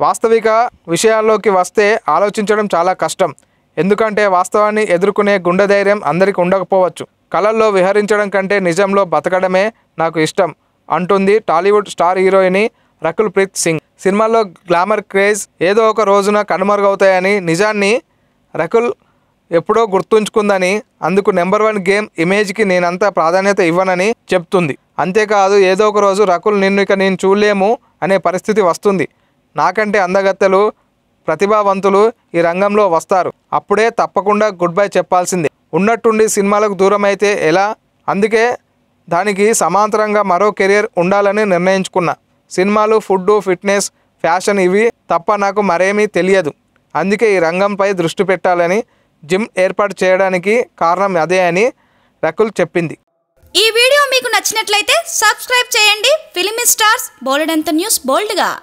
వాస్తవిక విషయాల్లోకి వస్తే ఆలోచించడం చాలా కష్టం. ఎందుకంటే వాస్తవాన్ని ఎదుర్కొనే గుండె ధైర్యం అందరికీ ఉండకపోవచ్చు. కళల్లో విహరించడం కంటే నిజంలో బతకడమే నాకు ఇష్టం అంటుంది టాలీవుడ్ స్టార్ హీరోయిని రకుల్ ప్రీత్ సింగ్. సినిమాల్లో గ్లామర్ క్రేజ్ ఏదో ఒక రోజున కనుమరుగవుతాయని నిజాన్ని రకుల్ ఎప్పుడో గుర్తుంచుకుందని అందుకు నెంబర్ వన్ గేమ్ ఇమేజ్కి నేనంత ప్రాధాన్యత ఇవ్వనని చెప్తుంది. అంతేకాదు ఏదో ఒక రోజు రకుల్ నిన్ను ఇక నేను చూడలేము అనే పరిస్థితి వస్తుంది. నాకంటే అందగత్తెలు ప్రతిభావంతులు ఈ రంగంలో వస్తారు. అప్పుడే తప్పకుండా గుడ్ బై చెప్పాల్సిందే. ఉన్నట్టుండి సినిమాలకు దూరం అయితే ఎలా? అందుకే దానికి సమాంతరంగా మరో కెరియర్ ఉండాలని నిర్ణయించుకున్నా. సినిమాలు ఫుడ్ ఫిట్నెస్ ఫ్యాషన్ ఇవి తప్ప నాకు మరేమీ తెలియదు. అందుకే ఈ రంగంపై దృష్టి పెట్టాలని జిమ్ ఏర్పాటు చేయడానికి కారణం అదే అని రకుల్ చెప్పింది. ఈ వీడియో మీకు నచ్చినట్లయితే సబ్స్క్రైబ్ చేయండి. Film stars bold news బోల్డ్గా.